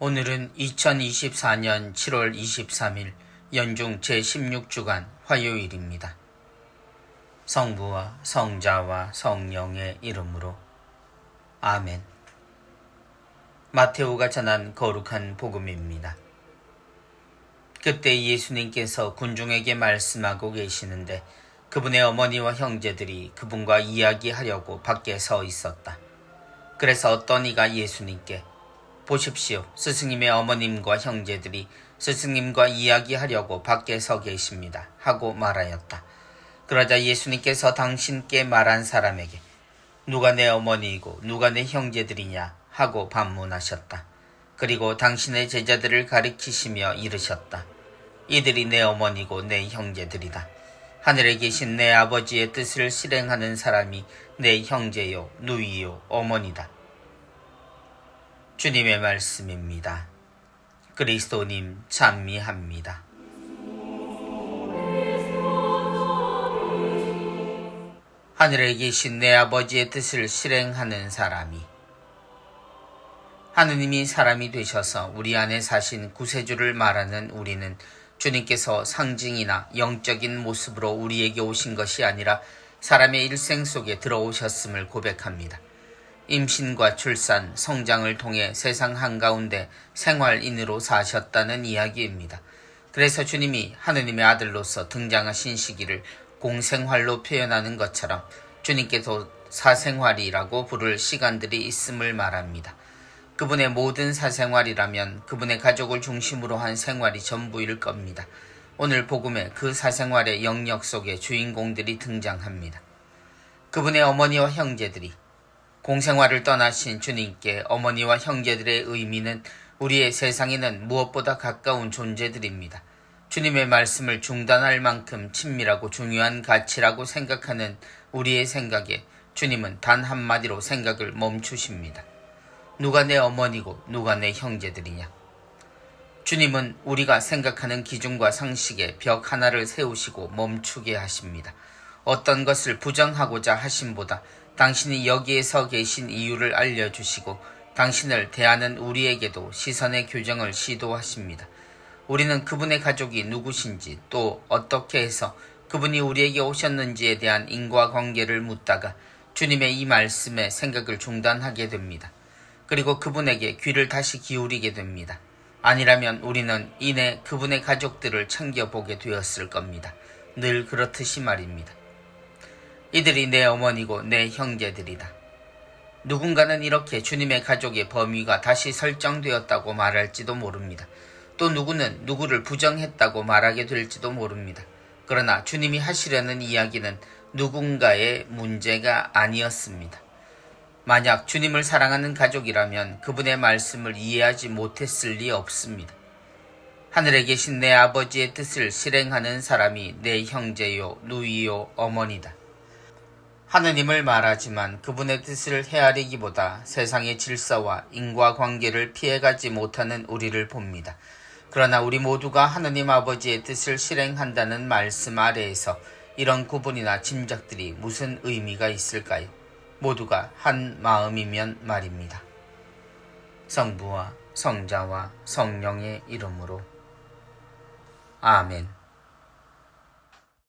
오늘은 2024년 7월 23일 연중 제16주간 화요일입니다. 성부와 성자와 성령의 이름으로 아멘. 마테오가 전한 거룩한 복음입니다. 그때 예수님께서 군중에게 말씀하고 계시는데 그분의 어머니와 형제들이 그분과 이야기하려고 밖에 서 있었다. 그래서 어떤 이가 예수님께 보십시오. 스승님의 어머님과 형제들이 스승님과 이야기하려고 밖에 서 계십니다. 하고 말하였다. 그러자 예수님께서 당신께 말한 사람에게 누가 내 어머니이고 누가 내 형제들이냐 하고 반문하셨다. 그리고 당신의 제자들을 가리키시며 이르셨다. 이들이 내 어머니고 내 형제들이다. 하늘에 계신 내 아버지의 뜻을 실행하는 사람이 내 형제요, 누이요, 어머니다. 주님의 말씀입니다. 그리스도님 찬미합니다. 하늘에 계신 내 아버지의 뜻을 실행하는 사람이 하느님이 사람이 되셔서 우리 안에 사신 구세주를 말하는 우리는 주님께서 상징이나 영적인 모습으로 우리에게 오신 것이 아니라 사람의 일생 속에 들어오셨음을 고백합니다. 임신과 출산, 성장을 통해 세상 한가운데 생활인으로 사셨다는 이야기입니다. 그래서 주님이 하느님의 아들로서 등장하신 시기를 공생활로 표현하는 것처럼 주님께서 사생활이라고 부를 시간들이 있음을 말합니다. 그분의 모든 사생활이라면 그분의 가족을 중심으로 한 생활이 전부일 겁니다. 오늘 복음에 그 사생활의 영역 속에 주인공들이 등장합니다. 그분의 어머니와 형제들이 공생활을 떠나신 주님께 어머니와 형제들의 의미는 우리의 세상에는 무엇보다 가까운 존재들입니다. 주님의 말씀을 중단할 만큼 친밀하고 중요한 가치라고 생각하는 우리의 생각에 주님은 단 한마디로 생각을 멈추십니다. 누가 내 어머니고 누가 내 형제들이냐? 주님은 우리가 생각하는 기준과 상식에 벽 하나를 세우시고 멈추게 하십니다. 어떤 것을 부정하고자 하심보다 당신이 여기에 서 계신 이유를 알려주시고 당신을 대하는 우리에게도 시선의 교정을 시도하십니다. 우리는 그분의 가족이 누구신지 또 어떻게 해서 그분이 우리에게 오셨는지에 대한 인과관계를 묻다가 주님의 이 말씀에 생각을 중단하게 됩니다. 그리고 그분에게 귀를 다시 기울이게 됩니다. 아니라면 우리는 이내 그분의 가족들을 챙겨보게 되었을 겁니다. 늘 그렇듯이 말입니다. 이들이 내 어머니고 내 형제들이다. 누군가는 이렇게 주님의 가족의 범위가 다시 설정되었다고 말할지도 모릅니다. 또 누구는 누구를 부정했다고 말하게 될지도 모릅니다. 그러나 주님이 하시려는 이야기는 누군가의 문제가 아니었습니다. 만약 주님을 사랑하는 가족이라면 그분의 말씀을 이해하지 못했을 리 없습니다. 하늘에 계신 내 아버지의 뜻을 실행하는 사람이 내 형제요, 누이요, 어머니다. 하느님을 말하지만 그분의 뜻을 헤아리기보다 세상의 질서와 인과관계를 피해가지 못하는 우리를 봅니다. 그러나 우리 모두가 하느님 아버지의 뜻을 실행한다는 말씀 아래에서 이런 구분이나 짐작들이 무슨 의미가 있을까요? 모두가 한 마음이면 말입니다. 성부와 성자와 성령의 이름으로 아멘.